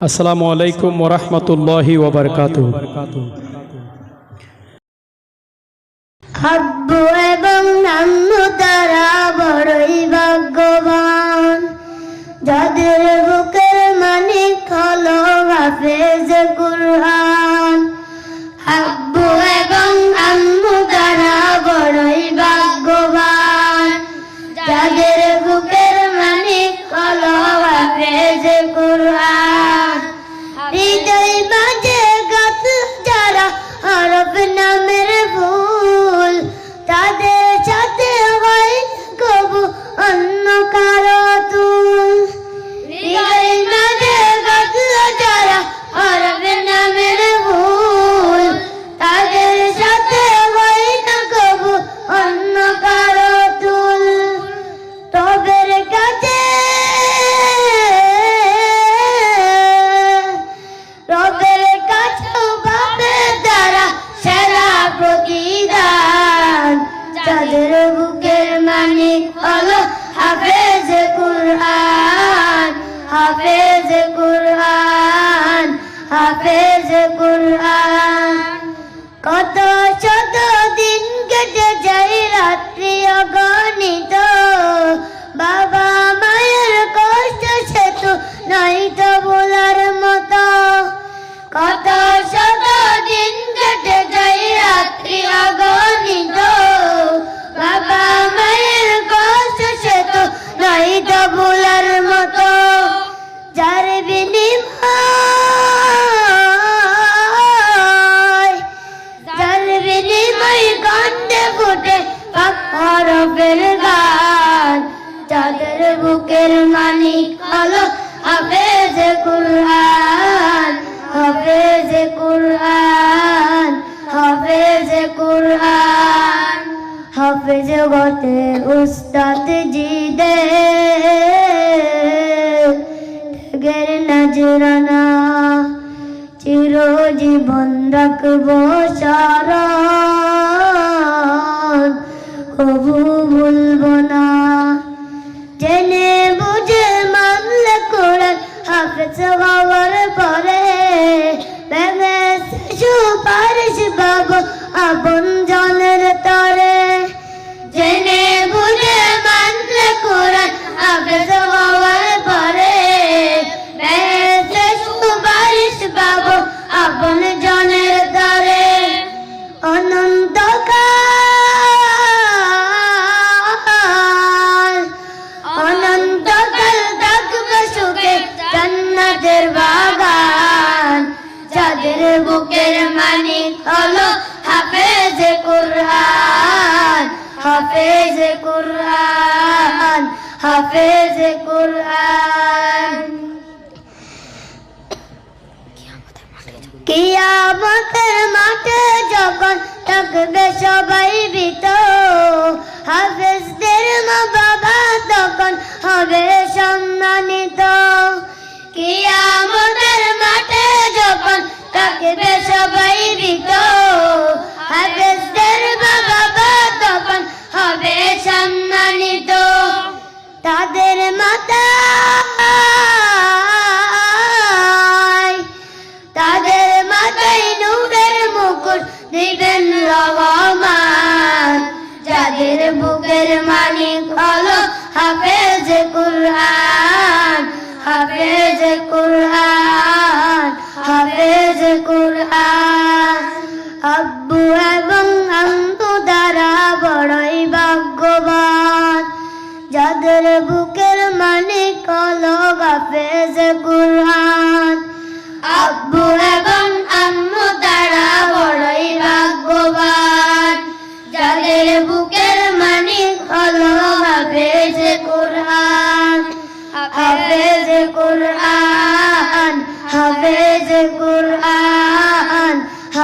আসসালামু আলাইকুম ওরহমতুল্লাহি ওবরকাত খাদ্য এবং আম্মু তারা বড়ই ভাগ্যবান। যাদের বুকের মানিক হলো হাফেজ কুরআন। হাফেজ হাফেজ হাফেজ কত শত দিন কেটে যাই রাত্রি অগণিত বিনিময় যার বিনিময় গন্ধে ফুটে হরফের গান। যাদের বুকের মালিক হলো হাফেজ কুরআন। হাফেজ কুরআন হাফেজ কুরআন। হাফেজ গতে উস্তাদ জি চিরজীবন রাখব সারণ বুকের মানিক হলো হাফেজ কুরআন হাফেজ কুরআন হাফেজ কুরআন। কিয়ামতের মাঠে যখন থাকবে সবাই ভীত, হাফেজদের মা হবে সম্মানিত। তাদের তাদের মাথায় মুকুট যাদের বুকের মালিক হলো হাফেজ কুরআন হাফেজ কুরআন হাফেজ কুরআন। আব্বু এবং আম্মু দ্বারা বড়ই ভাগ্যবান। যাদের বুকের মালিক হলো হাফেজ কুরআন। আব্বু এবং আম্মু তারা বড়ই ভাগ্যবান। যাদের বুকের মানিক হলো হাফেজ কুরআন। হাফেজ কুরআন।